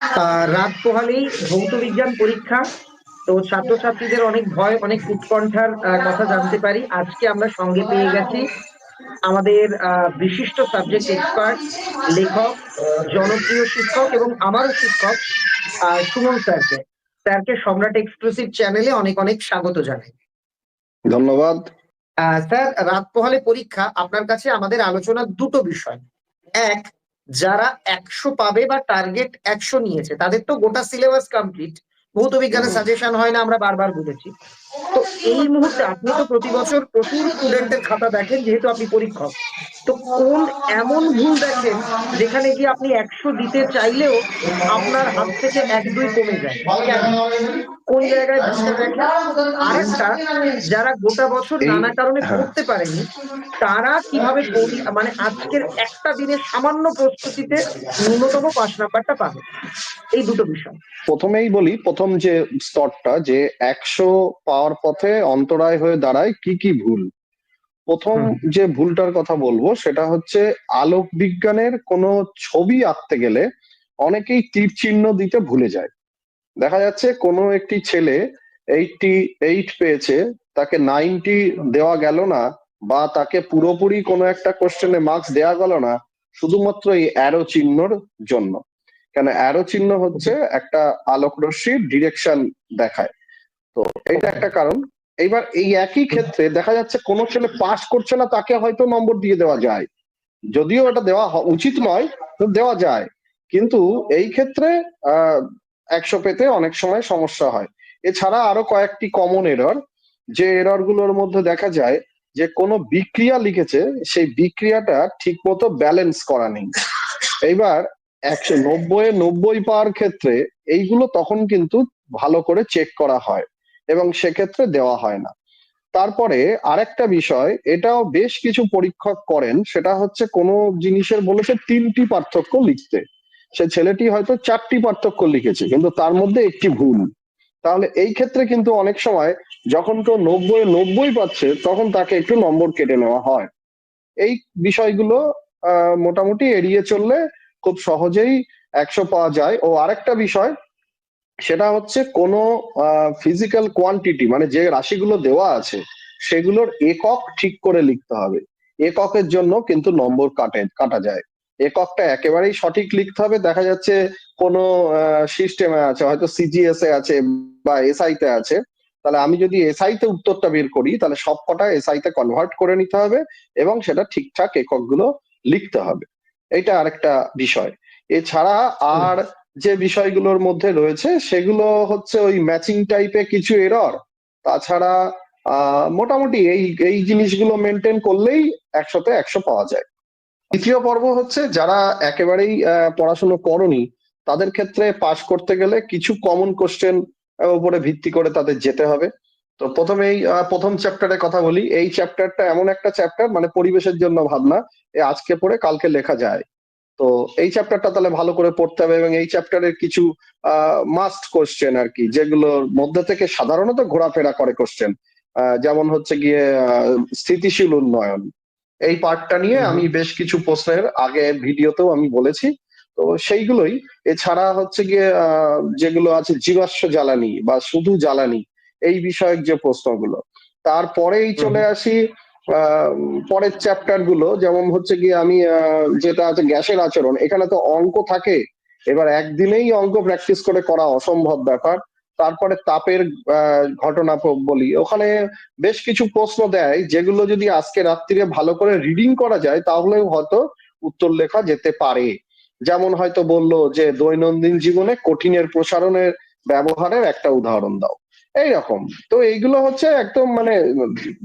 আহ, রাত পোহালেই ভৌত বিজ্ঞান পরীক্ষা। তো ছাত্রছাত্রীদের অনেক ভয় অনেক উৎকণ্ঠার কথা জানতে পারি। আজকে আমরা সঙ্গে পেয়ে গেছি আমাদের বিশিষ্ট সাবজেক্ট এক্সপার্ট লেখক জনপ্রিয় শিক্ষক এবং আমারও শিক্ষক সুমন স্যারকে। স্যারকে সম্রাট এক্সক্লুসিভ চ্যানেলে অনেক অনেক স্বাগত জানাই। ধন্যবাদ। আহ, স্যার রাত পোহালে পরীক্ষা আপনার কাছে আমাদের আলোচনার দুটো বিষয়। এক যারা একশো পাবে বা টার্গেট একশো নিয়েছে, তাদের তো গোটা সিলেবাস কমপ্লিট ভৌত বিজ্ঞানের সাজেশন হয় না, আমরা বারবার বুঝেছি। তো এই মুহূর্তে আপনি তো প্রতি বছর প্রচুর স্টুডেন্টের খাতা দেখেন, যেহেতু আপনি পরীক্ষক। তো কোন এমন ভুল দেখেন, যেখানে গিয়ে আপনি একশো দিতে চাইলেও আপনার হাত থেকে এক দুই কমে যায়? কেন? জায়গায় আরেকটা যারা গোটা বছর নানা কারণে হ্যাঁ। পড়তে পারেনি তারা কীভাবে মানে আজকের একটা দিনের সামান্য প্রস্তুতিতে ন্যূনতম পাঁচ নাম্বারটা পাবে? এই দুটো বিষয়। প্রথমেই বলি প্রথম যে স্তরটা যে একশো পাওয়ার পথে অন্তরায় হয়ে দাঁড়ায় কি কি ভুল। প্রথম যে ভুলটার কথা বলব সেটা হচ্ছে আলোক বিজ্ঞানের কোনো ছবি আঁকতে গেলে অনেকেই তীর চিহ্ন দিতে ভুলে যায়। দেখা যাচ্ছে কোনো একটি ছেলে এইটটি এইট পেয়েছে তাকে নাইনটি দেওয়া গেল না বা তাকে পুরোপুরি কোনো একটা কোশ্চেনে মার্কস দেওয়া গেল না শুধুমাত্র এই অ্যারো চিহ্নর জন্য। কেন অ্যারো চিহ্ন হচ্ছে একটা আলোক রশ্মির ডিরেকশন দেখায়। তো এটা একটা কারণ। এইবার এই একই ক্ষেত্রে দেখা যাচ্ছে কোনো ছেলে পাস করছে না তাকে হয়তো নম্বর দিয়ে দেওয়া যায়। যদিও এটা দেওয়া উচিত নয় দেওয়া যায়। কিন্তু এই ক্ষেত্রে আহ একশো পেতে অনেক সময় সমস্যা হয়। এছাড়া আরও কয়েকটি কমন এরর যে এররগুলোর মধ্যে দেখা যায় যে কোনো বিক্রিয়া লিখেছে, সেই বিক্রিয়াটা ঠিক মতো ব্যালেন্স করা নেই। এইবার একশো নব্বই নব্বই পাওয়ার ক্ষেত্রে এইগুলো তখন কিন্তু ভালো করে চেক করা হয় এবং সেক্ষেত্রে দেওয়া হয় না। তারপরে আরেকটা বিষয়, এটাও বেশ কিছু পরীক্ষক করেন, সেটা হচ্ছে কোনো জিনিসের বলেছে তিনটি পার্থক্য লিখতে। সে ছেলেটি হয়তো চারটি পার্থক্য লিখেছে, কিন্তু তার মধ্যে একটি ভুল। তাহলে এই ক্ষেত্রে কিন্তু অনেক সময় যখন কেউ নব্বই নব্বই পাচ্ছে, তখন তাকে একটু নম্বর কেটে নেওয়া হয়। এই বিষয়গুলো মোটামুটি এড়িয়ে চললে খুব সহজেই একশো পাওয়া যায়। ও আরেকটা বিষয়, সেটা হচ্ছে কোনো ফিজিক্যাল কোয়ান্টিটি মানে যে রাশিগুলো দেওয়া আছে, সেগুলোর একক ঠিক করে লিখতে হবে। এককের জন্য কিন্তু নম্বর কাটে, কাটা যায়। এককটা একেবারেই সঠিক লিখতে হবে। দেখা যাচ্ছে কোনো সিস্টেমে আছে, হয়তো সিজিএস এ আছে বা এসআই তে আছে। তাহলে আমি যদি এসআই তে উত্তরটা বের করি, তাহলে সবকটা এসআই তে কনভার্ট করে নিতে হবে এবং সেটা ঠিকঠাক এককগুলো লিখতে হবে। এটা আরেকটা বিষয়। এছাড়া আর যে বিষয়গুলোর মধ্যে রয়েছে, সেগুলো হচ্ছে ওই ম্যাচিং টাইপের কিছু এরর তাছাড়া মোটামুটি এই এই জিনিসগুলো মেনটেন করলেই একশোতে একশো পাওয়া যায়। দ্বিতীয় পর্ব হচ্ছে যারা একেবারেই পড়াশুনো করনি, তাদের ক্ষেত্রে পাশ করতে গেলে কিছু কমন কোশ্চেন উপরে ভিত্তি করে তাদের যেতে হবে। তো প্রথমেই প্রথম চ্যাপ্টারে কথা বলি। এই চ্যাপ্টারটা এমন একটা চ্যাপ্টার মানে পরিবেশের জন্য ভাবনা আজকে পড়ে কালকে লেখা যায়। তো এই চ্যাপ্টারটা তাহলে ভালো করে পড়তে হবে এবং এই চ্যাপ্টারের কিছু মাস্ট কোশ্চেন আর কি, যেগুলোর মধ্যে থেকে সাধারণত ঘোরাফেরা করে কোশ্চেন যেমন হচ্ছে গিয়ে স্থিতিশীল উন্নয়ন। এই পার্টটা নিয়ে আমি বেশ কিছু প্রশ্নের আগে ভিডিওতেও আমি বলেছি। তো সেইগুলোই। এছাড়া হচ্ছে গিয়ে আহ, যেগুলো আছে জীবাশ্ম জ্বালানি বা শুধু জ্বালানি এই বিষয়ক যে প্রশ্নগুলো। তারপরেই চলে আসি আহ, পরের চ্যাপ্টারগুলো যেমন হচ্ছে গিয়ে আমি আহ, যেটা আছে গ্যাসের আচরণ এখানে তো অঙ্ক থাকে। এবার একদিনেই অঙ্ক প্র্যাকটিস করে করা অসম্ভব ব্যাপার। তারপরে তাপের ঘটনা বলি। ওখানে বেশ কিছু প্রশ্ন দেয়, যেগুলো যদি আজকে রাত্রিরে ভালো করে রিডিং করা যায়, তাহলেও হয়তো উত্তর লেখা যেতে পারে। যেমন হয়তো বলল যে, দৈনন্দিন জীবনে কঠিনের প্রসারণের ব্যবহারের একটা উদাহরণ দাও। এইরকম। তো এইগুলো হচ্ছে একদম মানে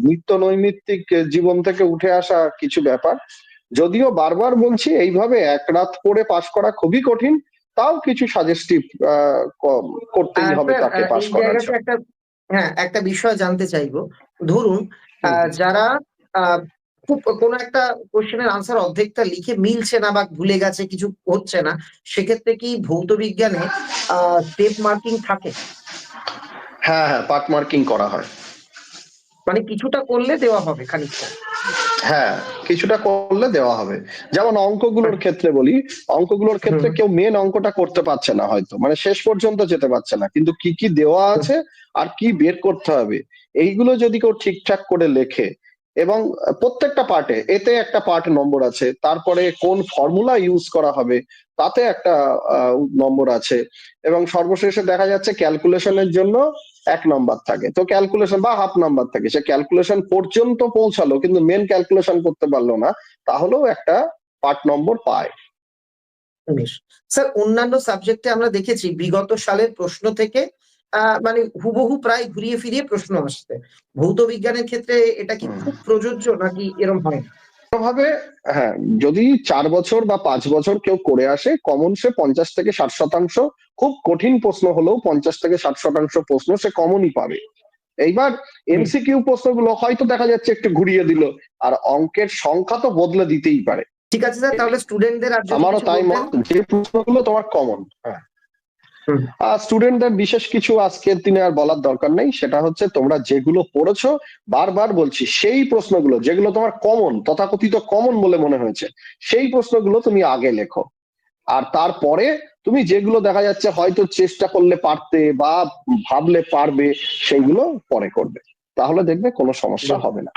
নিত্য নৈমিত্তিক জীবন থেকে উঠে আসা কিছু ব্যাপার। যদিও বারবার বলছি, এইভাবে এক রাত পড়ে পাশ করা খুবই কঠিন তাও কিছু সাজেস্টিভ করতেই হবে তাকে এই করার হ্যাঁ একটা বিষয় জানতে চাইব। ধরুন যারা খুব কোনো একটা কোশ্চেনের আনসার অর্ধেকটা লিখে মিলছে না বা ভুলে গেছে কিছু হচ্ছে না সেক্ষেত্রে কি ভৌত বিজ্ঞানে স্টেপ মার্কিং থাকে? হ্যাঁ হ্যাঁ পার্ট মার্কিং করা হয়। মানে কিছুটা করলে দেওয়া হবে খানিকটা। হ্যাঁ কিছুটা করলে দেওয়া হবে। যেমন অঙ্কগুলোর ক্ষেত্রে বলি অঙ্কগুলোর ক্ষেত্রে কেউ মেন অঙ্কটা করতে পারছে না হয়তো। মানে শেষ পর্যন্ত যেতে পারছে না। কিন্তু কি কি দেওয়া আছে আর কি বের করতে হবে এইগুলো যদি কেউ ঠিকঠাক করে লেখে এবং প্রত্যেকটা পার্টে এতে একটা পার্ট নম্বর আছে তারপরে কোন ফর্মুলা ইউজ করা হবে তাতে একটা নম্বর আছে এবং সর্বশেষে দেখা যাচ্ছে ক্যালকুলেশনের জন্য এক নাম্বার থাকে। তো ক্যালকুলেশন বা হাফ নাম্বার থাকে। সে ক্যালকুলেশন পর্যন্ত পৌঁছালো কিন্তু মেন ক্যালকুলেশন করতে পারল না তাহলেও একটা পার্ট নম্বর পায়। বেশ। স্যার অন্যান্য সাবজেক্টে আমরা দেখেছি বিগত সালের প্রশ্ন থেকে আহ, মানে হুবহু প্রায় ঘুরিয়ে ফিরিয়ে প্রশ্ন আসছে। ভৌত বিজ্ঞানের ক্ষেত্রে এটা কি খুব প্রযোজ্য নাকি এরম হয় না? ভাবে হ্যাঁ যদি চার বছর বা পাঁচ বছর কেউ করে আসে কমন সে পঞ্চাশ থেকে ষাট শতাংশ খুব কঠিন প্রশ্ন হলেও পঞ্চাশ থেকে ষাট শতাংশ প্রশ্ন সে কমনই পাবে। এইবার এমসিকিউ প্রশ্নগুলো হয়তো দেখা যাচ্ছে একটু ঘুরিয়ে দিল আর অঙ্কের সংখ্যা তো বদলে দিতেই পারে। ঠিক আছে স্যার তাহলে স্টুডেন্টদের আমারও তাই যে প্রশ্নগুলো তোমার কমন হ্যাঁ। স্টুডেন্টদের বিশেষ কিছু আজকের দিনে আর বলার দরকার নেই সেটা হচ্ছে তোমরা যেগুলো পড়েছো বারবার বলছি সেই প্রশ্নগুলো যেগুলো তোমার কমন তথাকথিত কমন বলে মনে হয়েছে সেই প্রশ্নগুলো তুমি আগে লেখো। আর তারপরে তুমি যেগুলো দেখা যাচ্ছে হয়তো চেষ্টা করলে পারতে বা ভাবলে পারবে সেইগুলো পরে করবে। তাহলে দেখবে কোনো সমস্যা হবে না।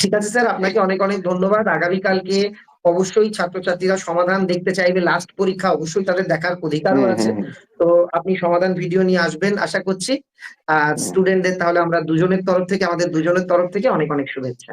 ঠিক আছে স্যার আপনাকে অনেক অনেক ধন্যবাদ। আগামীকালকে অবশ্যই ছাত্রছাত্রীরা সমাধান দেখতে চাইবে। লাস্ট পরীক্ষা অবশ্যই তাদের দেখার অধিকারও আছে। তো আপনি সমাধান ভিডিও নিয়ে আসবেন আশা করছি। আর স্টুডেন্টদের তাহলে আমরা দুজনের তরফ থেকে আমাদের দুজনের তরফ থেকে অনেক অনেক শুভেচ্ছা।